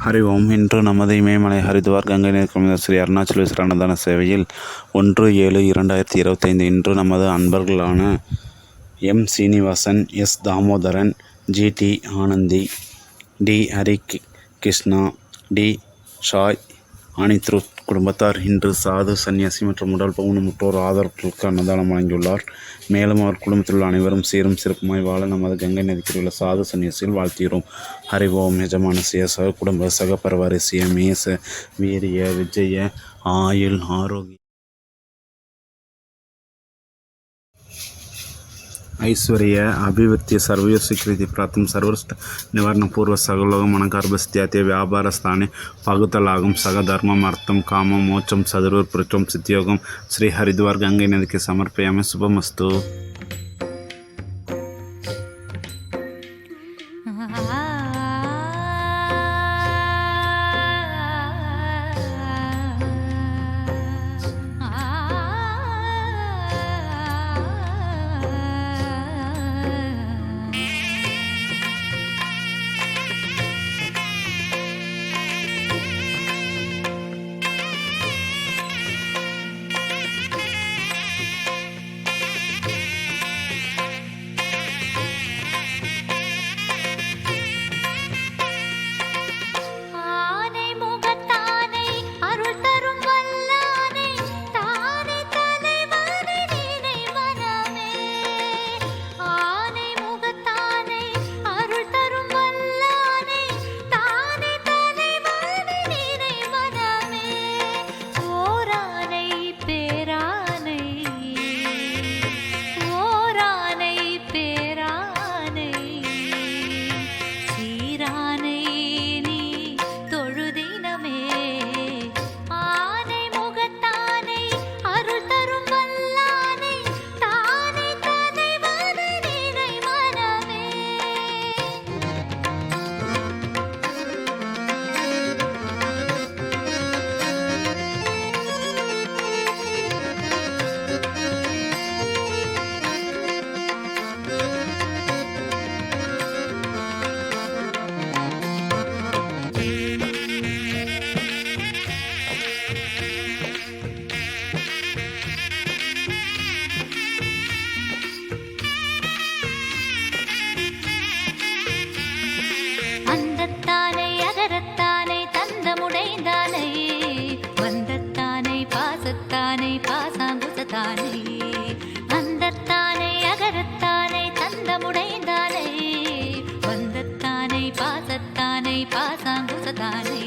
ஹரி ஓம். இன்று நமது இமயமலை ஹரித்வார் கங்கை நீர்க்குமித ஸ்ரீ அருணாச்சலேஸ்வரர் அன்னதான சேவையில் ஒன்று ஏழு இரண்டாயிரத்தி இருபத்தைந்து இன்று நமது அன்பர்களான M Srinivasan S Damodaran G D Anandhi D Hari Krishna D Shai அனைத்து குடும்பத்தார் இன்று சாது சன்னியாசி மற்றும் உடல் ஊனமுற்றோர் ஆதரவுகளுக்கு அன்னதானம் வழங்கியுள்ளார். மேலும் அவர் குடும்பத்தில் உள்ள அனைவரும் சீரும் சிறப்புமாய் வாழ நமது கங்கை நதிக்கரையில் உள்ள சாது சன்னியாசியில் வாழ்த்துகிறோம் ஹரி எஜமான சிய சக குடும்ப சக பரவாரிசிய மேச வீரிய விஜய ஆயுள் ஆரோக்கிய ಐಶ್ವರ್ಯ ಅಭಿವೃದ್ಧಿ ಸರ್ವೀಯ ಸ್ವೀಕೃತಿ ಪ್ರಾಥಮ ಸರ್ವಶ್ರೇಷ್ಠ ನಿವಾರಣ ಪೂರ್ವ ಸಗಲೋಗ ಮನಗರ್ಭಸ್ಥ್ಯಾತಿ ವ್ಯಾಪಾರ ಸ್ಥಾನೆ ಪಗುತಲಾಗಂ ಸಗ ಧರ್ಮಮರ್ಥಂ ಕಾಮ ಮೋಚಂ ಸದರೂರ್ ಪೃಚಂ ಸಿದ್ಯೋಗಂ ಶ್ರೀ ಹರಿದ್ವಾರ್ ಗಂಗೆ ನದಿಗೆ ಸಮರ್ಪಯಾಮಿ ಶುಭಮಸ್ತು ஆனை சீரானை பாசத்தானை பாசாங்குசத்தானை அந்தத்தானை அகரத்தானை தந்தமுடைந்தானை. வந்தத்தானை பாசத்தானை பாசாங்குசத்தானை.